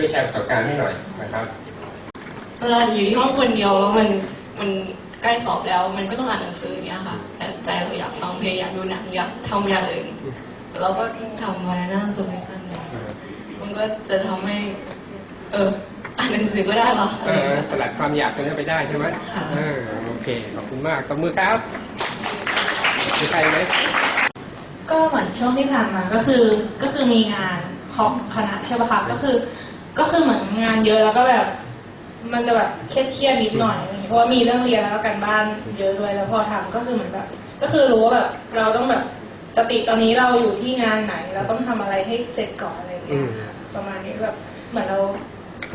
ช่วยแชร์ประสบการณ์ให้หน่อยนะครับ เวลาอยู่ที่ห้องคนเดียวแล้วมันมันใกล้สอบแล้ว มันก็ต้องอ่านหนังสืออย่างเงี้ยค่ะ แต่ใจเราอยากฟังเพลงอยากดูหนังอยากทำอย่างอื่นเราก็ทำไว้หน้าโซลูชันเนี่ยมันก็จะทำให้ เอออ่านหนังสือก็ได้เหรอเออสลัดความอยากตรงนี้ไปได้ใช่ไหมค่ะเออโอเค ขอบคุณมากตบมือครับมีใครไหมก็เหมือนช่วงที่ผ่านมาก็คือก็คือมีงานของคณะใช่ปะคะก็คือ ก็คือเหมือนงานเยอะแล้วก็แบบ มันจะแบบเครียดๆนิดหน่อยอะไรอย่างเงี้ยเพราะว่ามีเรื่องเรียนแล้วก็การบ้านเยอะด้วยแล้วพอทำก็คือเหมือนแบบ ก็คือรู้ว่าแบบเราต้องแบบสติตอนนี้เราอยู่ที่งานไหน เราต้องทำอะไรให้เสร็จก่อนอะไรอย่างเงี้ยค่ะประมาณนี้แบบเหมือนเรา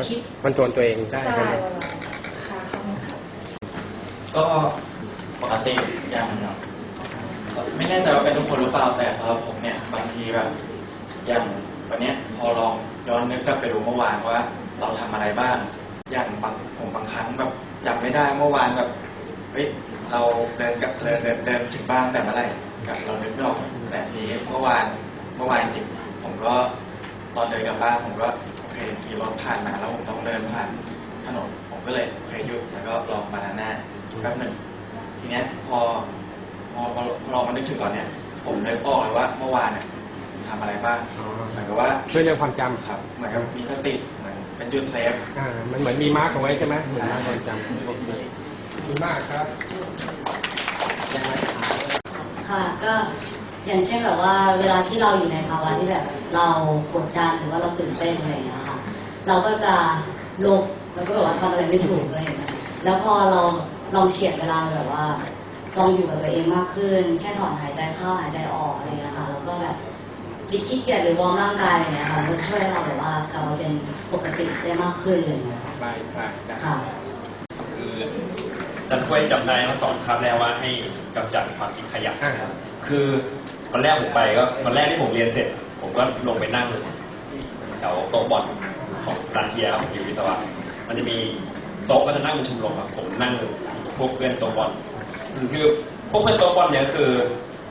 คิดมันโจนตัวเองได้ใช่ใช่ไหมประมาณนั้นค่ะขอบคุณค่ะ ก็ปกติอย่างไม่แน่ใจว่าเป็นทุกคนหรือเปล่าแต่สำหรับผมเนี่ย บางทีแบบ อย่างวันเนี้ยพอลอง ย้อนนึกกลับไปดูเมื่อวานว่า เราทำอะไรบ้าง อย่างบางผมบางครั้งแบบจำไม่ได้เมื่อวานแบบเฮ้ยเราเดินกับเดินเดินเดินถึงบ้านแต่เมื่อไหร่กับเรานึกไม่ออกแต่ทีนี้เมื่อวานเมื่อวานจริงผมก็ตอนเดินกลับบ้านผมก็โอเคมีรถผ่านมาแล้วผมต้องเดินผ่านถนนผมก็เลยโอเคหยุดแล้วก็ลองบานาน่าแป๊บหนึ่งทีเนี้ยพอพอพอลองมานึกถึงตอนเนี้ยผมนึกออกเลยว่าเมื่อวานเนี่ย ทำอะไรบ้บ้างเหมือนกับว่าช่วยเรื่องความจำครับเหมือนกับมีสติเหมือนเป็นจุดเซฟอ่ามันเหมือนมีมาร์กเอาไว้ใช่ไหมเหมือนมาร์กความจำโอเคขอบคุณมากครับยังไงค่ะก็อย่างเช่นแบบว่าเวลาที่เราอยู่ในภาวะที่แบบเรากดดันหรือว่าเราตื่นเต้นอะไรอย่างเงี้ยค่ะเราก็จะลงแล้วก็แบบว่าทำอะไรไม่ถูกอะไรอย่างเงี้ยแล้วพอเราลองเฉียดเวลาแบบว่าลองอยู่กับตัวเองมากขึ้น แค่ถอนหายใจเข้าหายใจออกอะไรอย่างเงี้ยค่ะแล้วก็แบบ ดิขี้เกียจหรือวอร์มร่างกายอะไรอย่างเงี้ยค่ะมันจะช่วยให้เราแบบว่ากลับมาเป็นปกติได้มากขึ้นอะไรอย่างเงี้ยค่ะไปไปได้ค่ะคืออาจันถ้วยจำได้มาสอนครั้งแรกว่าให้กำจัดความคิดขยะอ่าคือวันแรกผมไปก็วันแรกที่ผมเรียนเสร็จ ผมก็ลงไปนั่งแถวโต๊ะบอลของร้านเทียร์ครับผมอยู่วิศวะมันจะมีโต๊ะก็จะนั่งเป็นชมรมครับผมนั่งพวกเพื่อนโต๊ะบอลคือพวกเพื่อนโต๊ะบอลเนี่ยคือ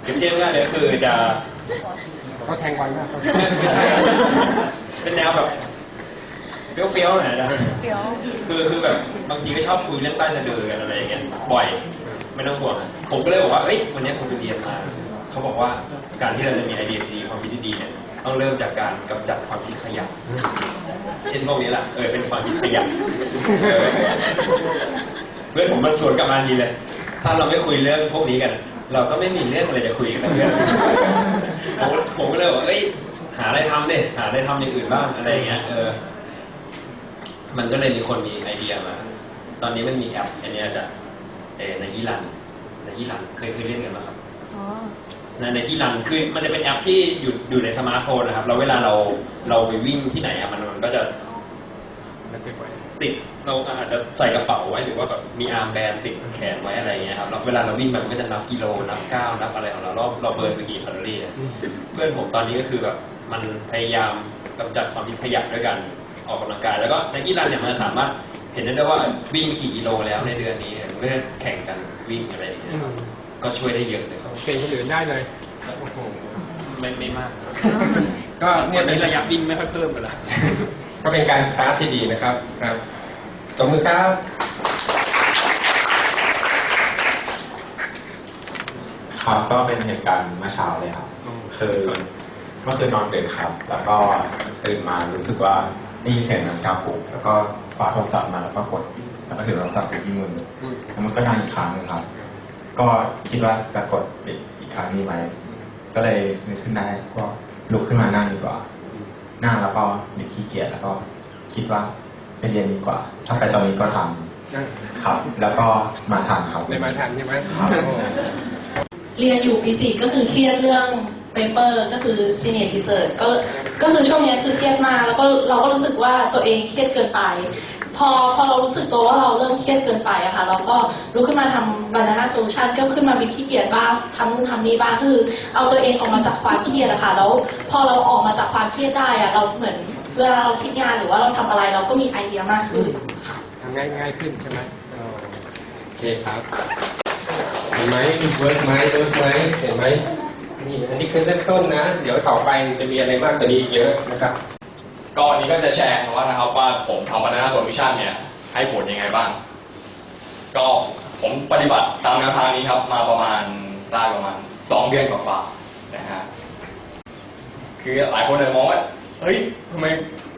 เปรียบเทียบง่ายเลยคือจะ เขาแทงบอลมากเขาไม่ใช่ครับเป็นแนวแบบเฟี้ยวๆหน่อยนะคือคือแบบบางทีก็ชอบคุยเรื่องใต้สะดือกันอะไรอย่างเงี้ยบ่อยไม่ต้องห่วงผมก็เลยบอกว่าเอ้ยวันนี้ผมไปเรียนมาเขาบอกว่าการที่เราจะมีไอเดียดีความคิดที่ดีเนี่ยต้องเริ่มจากการกำจัดความคิดขยะเช่นพวกนี้แหละเออเป็นความคิดขยะเออเพื่อนผมมันสวนกลับมาทีเลย ถ้าเราไม่คุยเรื่องพวกนี้กัน เราก็ไม่มีเรื่องอะไรจะคุยกันเพื่อน ผมผมก็เลยบอกเอ้ยหาอะไรทำดิหาอะไรทำอย่างอื่นบ้างอะไรอย่างเงี้ยเออ มันก็เลยมีคนมีไอเดียมาตอนนี้มันมีแอปอันเนี้ยจะเออในยี่รันในยี่รันเคยเคยเล่นกันไหมครับในในยี่รันคือมันจะเป็นแอปที่อยู่อยู่ในสมาร์ทโฟนนะครับแล้วเวลาเราเราไปวิ่งที่ไหนอะมันมันก็จะมันเป็นไว้ ติดเราอาจจะใส่กระเป๋าไว้หรือว่าแบบมีอาร์มแบนด์ติดแขนไว้อะไรอย่างเงี้ยครับแล้วเวลาเราวิ่งไปมันก็จะนับกิโลนับก้าวนับอะไรของเราเราเราเบิร์นไปกี่แคลอรี่อะเพื่อนผมตอนนี้ก็คือแบบมันพยายามกำจัดความคิดขยะด้วยกันออกกำลังกาย แล้วก็ในกีฬาเนี่ยมันสามารถเห็นได้ด้วยว่าวิ่งไปกี่กิโลแล้วในเดือนนี้เพื่อแข่งกันวิ่งอะไรอย่างเงี้ยครับก็ช่วยได้เยอะเลยครับเป็นคนอื่นได้เลยโอ้โหไม่ไม่มาก ก็ก็เนี่เนี่ยยเป็เป็นนระยะวิ่งไม่ค่อยเพิ่มกันละ ก็เป็นการสตาร์ทที่ดีนะครับครับตบมือครับครับก็เป็นเหตุการณ์เมื่อเช้าเลยครับคือเมื่อคืนนอนดึกครับ แล้วก็ตื่นมารู้สึกว่าได้ยินเสียงนาฬิกาปลุกแล้วก็คว้าโทรศัพท์มาแล้วก็กดแล้วก็ถือโทรศัพท์อยู่ที่มือแล้วมันก็ดังอีกครั้งหนึงครับ ก็คิดว่าจะกดปิดอีกครั้งนี้ไหมก็เลยนึกขึ้นได้ก็ลุกขึ้นมานั่งดีกว่า นั่งแล้วก็นึกขี้เกียจแล้วก็คิดว่าไปเรียนดีกว่า ถ้าไปตอนนี้ก็ทำครับ แล้วก็มาทำครับเลยมาทันใช่ไหมครับโอ้เรียนอยู่ปีสี่ก็คือเครียดเรื่องเปเปอร์ก็คือซีเนียร์ทีเซอร์ก็ก็คือช่วงเนี้ยคือเครียดมากแล้วก็เราก็รู้สึกว่าตัวเองเครียดเกินไปพ อพอเรารู้สึกตัวว่าเราเริ่มเครียดเกินไปอะค่ะเราก็ลุกขึ้นมาทำบานาน่าโซลูชันก็ขึ้นมามีขี้เกียจบ้างทำนู่นทำนี่บ้างคือ เอาตัวเองออกมาจากความเครียดอะค่ะแล้วพอเราออกมาจากความเครียดได้อะเราเหมือนเวลาเราคิดงานหรือว่าเราทำอะไรเราก็มีไอเดียมากขึ้นค่ะทำง่ายง่ายขึ้นใช่ไหมอ๋อโอเคครับเห็นไหมเวิร์กไหมเวิร์กไหมเห็นไหมนี่อันนี้คือเริ่มต้นนะ เดี๋ยวต่อไปจะมีอะไรมากกว่านี้อีกเยอะนะครับ ก็วันนี้ก็จะแชร์กันว่านะครับว่าผมทำ Banana Solution เนี่ยให้ผลยังไงบ้าง ก็ผมปฏิบัติตามแนวทางนี้ครับ มาประมาณได้ประมาณสองเดือนกว่าๆนะฮะคือหลายคนเลยมองว่าเฮ้ยทำไม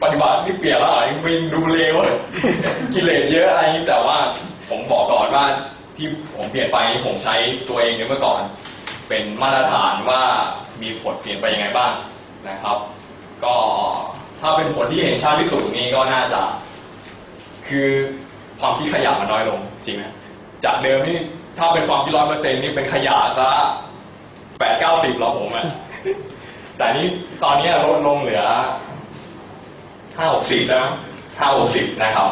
ปฏิบัตินี่เปลี่ยนแล้วเหรอไม่ดูเลวกิเลสเยอะอะไรนี้แต่ว่าผมบอกก่อนว่าที่ผมเปลี่ยนไปผมใช้ตัวเองเนี่ยเมื่อก่อน เป็นมาตรฐานว่ามีผลเปลี่ยนไปยังไงบ้างนะครับ ก็ ถ้าเป็นผลที่เห็นชัดที่สุดนี่ก็น่าจะ คือความคิดขยะมันน้อยลงจริงไหมจากเดิมนี่ถ้าเป็นความคิดร้อยเปอร์เซ็นต์นี่เป็นขยะซะแปดเก้าสิบแล้วผมอะแต่นี่ตอนนี้ลดลงเหลือห้าหกสิบแล้วห้าหกสิบนะครับ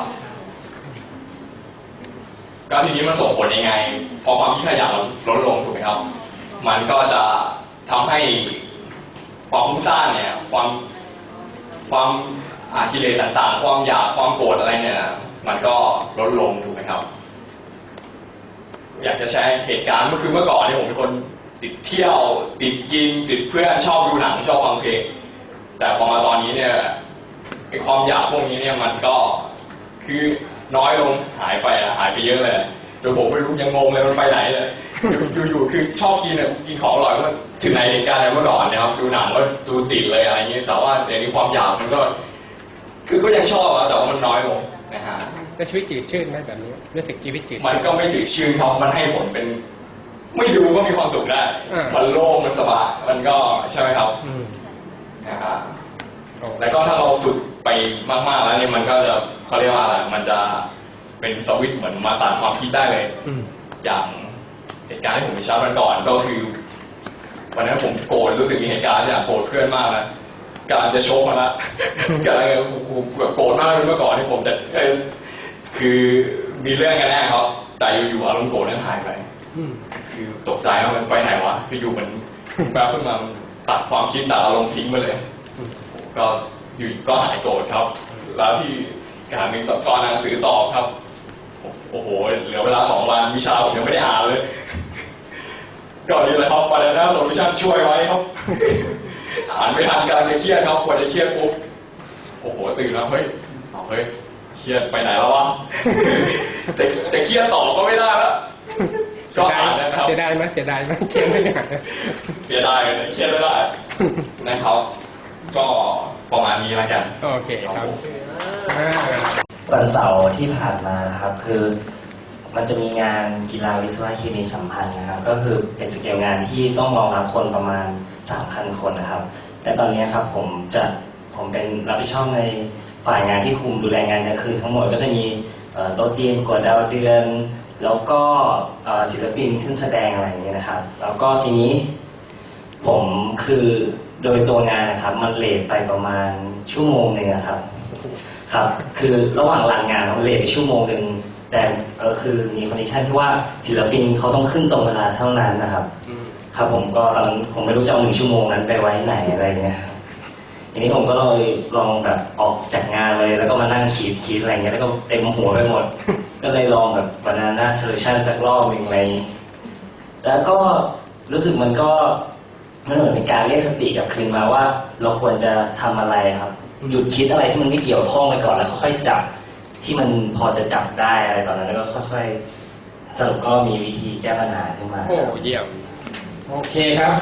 ก็ทีนี้มันส่งผลยังไง พอความคิดขยะมันลดลงถูกไหมครับ มันก็จะทำให้ความฟุ้งซ่านเนี่ย ความ ความอากิเลสต่างๆ ความอยากความโกรธอะไรเนี่ยมันก็ลดลงถูกไหมครับ อยากจะแชร์เหตุการณ์เมื่อคือเมื่อก่อนเนี่ยผมเป็นคนติดเที่ยวติดกินติดเพื่อนชอบดูหนังชอบฟังเพลงแต่พอมาตอนนี้เนี่ยไอความอยากพวกนี้เนี่ยมันก็คือน้อยลงหายไปอะหายไปเยอะเลยเดี๋ยวผมไม่รู้ยังงงเลยมันไปไหนเลย อยู่อยู่ๆคือชอบกินอะกินของอร่อยก็ถึงในเหตุการณ์เมื่อก่อนนะครับดูหนังก็ดูติดเลยอะไรอย่างนี้ แต่ว่าเดี๋ยวนี้ความอยากมันก็ คือก็ยังชอบอะแต่ว่ามันน้อยลงนะฮะก็ชีวิตจืดชืดไหมแบบนี้รู้สึกชีวิตจืดมันก็ไม่จืดชืดครับมันให้ผลเป็น ไม่ดูก็มีความสุขได้อ่ามัมันโล่งมันสบายมันก็ใช่ไหมครับอืมนะครับโอ้แล้วก็ถ้าเราฝึกไปมากๆแล้วเนี่ยมันก็จะเขาเรียกว่าอะไรมันจะเป็นสวิตช์เหมือนมาตัดความคิดได้เลยอืมอย่าง เหตุการณ์ที่ผมไปเช้าวันก่อนก็คือ วันนั้นผมโกรธรู้สึกมีเหตุการณ์อย่างโกรธเพื่อนมากนะกำลังจะโชกมาละกำลังจะแบบโกรธมากเลยเมื่อก่อนที่ผมจะคือมีเรื่องกันแน่ครับ แต่อยู่ๆอารมณ์โกรธนั้นหายไปคือตกใจว่ามันไปไหนวะอยู่ๆมันแปลขึ้นมาตัดความคิดตัดอารมณ์ทิ้งไปเลย ก็อยู่ก็หายโกรธครับ แล้วที่การหนึ่งตอนหนังสือสอบครับ โอ้โห เหลือเวลาสองวันวิชาผมยังไม่ได้อ่านเลยก็นี่แหละครับประเด็นนะโซลูชันช่วยไว้ครับ อ่านไม่ทันกำลังจะเครียดครับพอจะเครียดปุ๊บโอ้โหตื่นแล้วเฮ้ยเอาเฮ้ยเครียดไปไหนแล้ววะจะจะเครียดต่อก็ไม่ได้แล้วก็อ่านนะครับเสียดายไหมเสียดายไหมเขียนไม่อ่านเสียดายเลยเครียดไม่ได้นะครับ ก็ประมาณนี้แล้วกัน โอเคครับอ่า วันเสาร์ที่ผ่านมานะครับ คือมันจะมีงานกีฬาวิศวะเคมีสัมพันธ์นะครับ ก็คือเป็นสเกลงานที่ต้องรองรับคนประมาณ 3,000 คนนะครับ และตอนนี้ครับผมจะผมเป็นรับผิดชอบในฝ่ายงานที่คุมดูแลงานกลางคืนทั้งหมดก็จะมีโต๊ะจีนกวดดาวเดือน แล้วก็ศิลปินขึ้นแสดงอะไรอย่างเงี้ยนะครับ แล้วก็ทีนี้ผมคือโดยตัวงานนะครับ มันเลทไปประมาณชั่วโมงหนึ่งนะครับ ครับ คือระหว่างรันงานมันเลทไปชั่วโมงหนึ่งแต่เออคือมีคอนดิชันที่ว่าศิลปินเขาต้องขึ้นตรงเวลาเท่านั้นนะครับ ครับผมก็ตอนนั้นผมไม่รู้จะเอาหนึ่งชั่วโมงนั้นไปไว้ไหนอะไรเงี้ยครับทีนี้ผมก็เลยลองแบบออกจากงานเลยแล้วก็มานั่งขีดขีดอะไรเงี้ยแล้วก็เต็มหัวไปหมด ก็เลยลองแบบบานาน่าโซลูชันสักรอบหนึ่งอะไรอย่างงี้แล้วก็รู้สึกมันก็มันเหมือนเป็นการเรียกสติกลับคืนมาว่า เราควรจะทำอะไรครับ หยุดคิดอะไรที่มันไม่เกี่ยวข้องไปก่อนแล้วค่อยๆจับที่มันพอจะจับได้อะไรตอนนั้นแล้วก็ค่อยๆสรุปก็มีวิธีแก้ปัญหาขึ้นมา โอ้เยี่ยม โอเคครับ